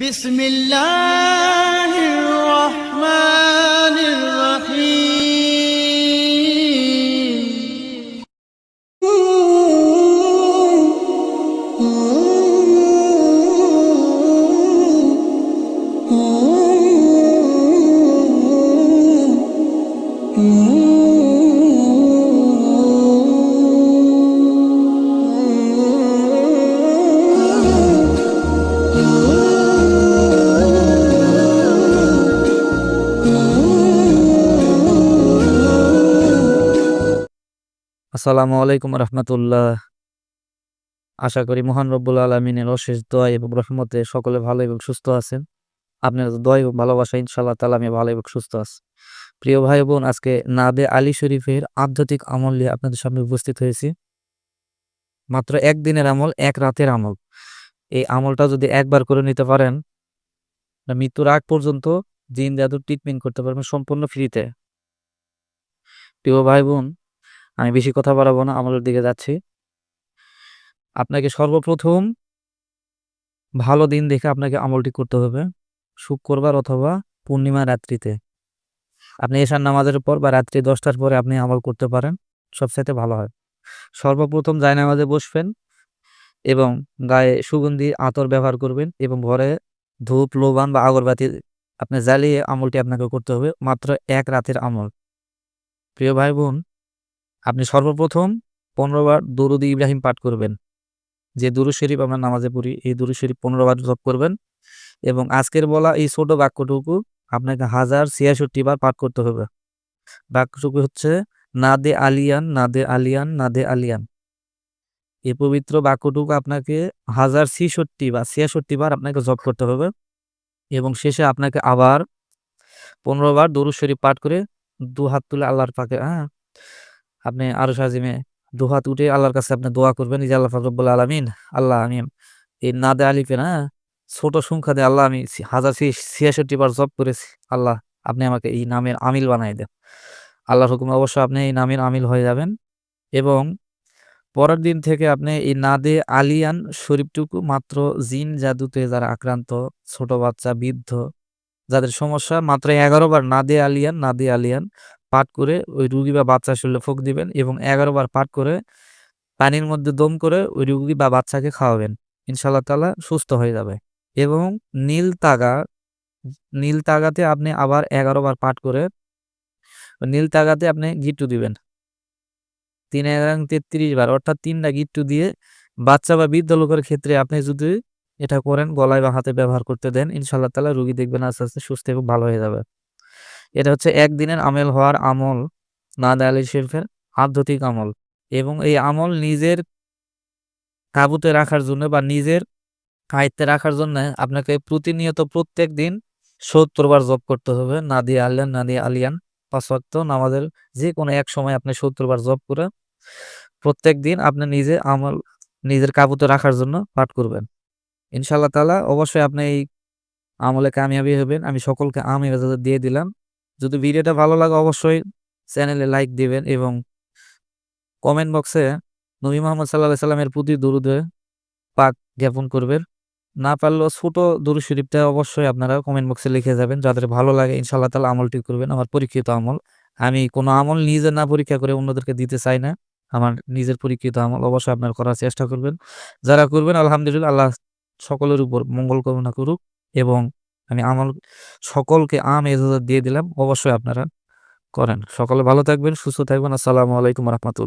بسم الله الرحمن আসসালামু আলাইকুম রহমতুল্লাহ। আশা করি মহান রব্বুল আলমিনের অশেষ দোয়া এবং রহমতে সকলে ভালো এবং সুস্থ আছেন। আপনার দোয়া এবং ভালোবাসা ইনশাল্লাহ তালা আমি ভালো এবং সুস্থ আছি। প্রিয় ভাই বোন, আজকে নাদে আলী শরীফের আধ্যাত্মিক আমল নিয়ে আপনাদের সামনে উপস্থিত হয়েছি। মাত্র একদিনের আমল, এক রাতের আমল। এই আমলটা যদি একবার করে নিতে পারেন, মৃত্যুর আগ পর্যন্ত জিন জাদুর ট্রিটমেন্ট করতে পারবেন সম্পূর্ণ ফ্রিতে প্রিয় ভাই বোন আমি বেশি কথা বাড়াবো না আমলের দিকে যাচ্ছি। আপনাকে সর্বপ্রথম ভালো দিন দেখে আপনাকে আমলটি করতে হবে। শুক্রবার অথবা পূর্ণিমা রাত্রিতে। আপনি এশার নামাজের পর বা রাত্রি দশটার পরে আপনি আমল করতে পারেন, সবচাইতে ভালো হয়। সর্বপ্রথম জায় নামাজে বসবেন এবং গায়ে সুগন্ধি, আতর ব্যবহার করবেন এবং ঘরে ধূপ, লোবান বা আগরবাতি আপনি জ্বালিয়ে আমলটি আপনাকে করতে হবে মাত্র এক রাতের আমল। প্রিয় ভাই বোন আপনি সর্বপ্রথম পনেরো বার দরুদ ইব্রাহিম পাঠ করবেন। যে দুরু শরীফ আমরা নামাজে পড়ি, এই দুরু শরীফ পনেরো বার জপ করবেন এবং আজকের বলা এই ছোট বাক্যটুকু আপনাকে হাজার ছিয়াষট্টি বার পাঠ করতে হবে। বাক্যটুকু হচ্ছে নাদে আলিয়ান নাদে আলিয়ান নাদে আলিয়ান। এ পবিত্র বাক্যটুকু আপনাকে হাজার ছিষট্টি বা ছিয়াষট্টি বার আপনাকে জপ করতে হবে এবং শেষে আপনাকে আবার পনেরো বার দরু শরীফ পাঠ করে দু হাত তুলে আল্লাহর পাকে হ্যাঁ আপনি আরও সাজিমে দু হাত উঠে আল্লাহর কাছে আপনি দোয়া করবেন যে আল্লাহ ফাকরবুল আলমিন, আল্লাহ আমি এই নাদে আলিফে না, ছোট সংখ্যা দিয়ে আল্লাহ আমি হাজার ছিয়াষট্টি বার জব করেছি। আল্লাহ, আপনি আমাকে এই নামের আমিল বানাই দেন। আল্লাহর হুকুমে অবশ্য আপনি এই নামের আমিল হয়ে যাবেন এবং পরের দিন থেকে আপনি এই নাদে আলিয়ান শরীফটুকু মাত্র জিন জাদুতে যারা আক্রান্ত, ছোট বাচ্চা, বৃদ্ধ, যাদের সমস্যা মাত্র এগারো বার নাদে আলিয়ান নাদে আলিয়ান পাঠ করে ওই রুগী বা বাচ্চার শরীরে ফুক দিবেন এবং এগারো বার পাঠ করে পানির মধ্যে দম করে ওই রুগী বা বাচ্চাকে খাওয়াবেন। ইনশাল্লাহ তালা সুস্থ হয়ে যাবে। এবং নীল তাগা, নীল তাগাতে আপনি আবার এগারো বার পাঠ করে নীল তাগাতে আপনি গিট্টু দিবেন। তিন এগারো তেত্রিশ বার অর্থাৎ তিনটা গিট্টু দিয়ে বাচ্চা বা বৃদ্ধ লোকের ক্ষেত্রে আপনি যদি এটা করেন, গলায় বা হাতে ব্যবহার করতে দেন ইনশাল্লাহ তালা রুগী দেখবেন আস্তে আস্তে সুস্থ এবং ভালো হয়ে যাবে। এটা হচ্ছে একদিনের আমেল হওয়ার আমল নাদ আলী শরীফের আধ্যাত্মিক আমল। এবং এই আমল নিজের কাবুতে রাখার জন্য বা নিজের আয়ত্তে রাখার জন্য আপনাকে প্রতিনিয়ত প্রত্যেক দিন সত্তর বার করতে হবে নাদি আলিয়ান নাদি আলিয়ান। পাঁচ ওয়াক্ত নামাজের যে কোনো এক সময় আপনি সত্তর বার জপ করে প্রত্যেক দিন আপনি নিজে আমল নিজের কাবুতে রাখার জন্য পাঠ করবেন। ইনশাল্লাহ তালা অবশ্যই আপনি এই আমলে কামিয়াবি হবেন। আমি সকলকে আমি দিয়ে দিলাম। যদি ভিডিওটা ভালো লাগে অবশ্যই চ্যানেলে লাইক দিবেন এবং কমেন্ট বক্সে নবী মোহাম্মদ সাল্লাহ সাল্লামের প্রতি দুরুদে পাক জ্ঞাপন করবেন। না পারলেও ছোট দুরু শরীফটা অবশ্যই আপনারা কমেন্ট বক্সে লিখে যাবেন। যাদের ভালো লাগে ইনশাল্লাহ তালা আমলটি করবেন। আমার পরীক্ষিত আমল। আমি কোনো আমল নিজে না পরীক্ষা করে অন্যদেরকে দিতে চাই না। আমার নিজের পরীক্ষিত আমল অবশ্যই আপনারা করার চেষ্টা করবেন। যারা করবেন, আলহামদুলিল্লাহ, আল্লাহ সকলের উপর মঙ্গল কামনা করুক এবং আমি আমল, সকলকে আম এজাজত দিয়ে দিলাম। অবশ্যই আপনারা করেন। সকলে ভালো থাকবেন, সুস্থ থাকবেন। আসসালামু আলাইকুম রহমতুল্লাহ।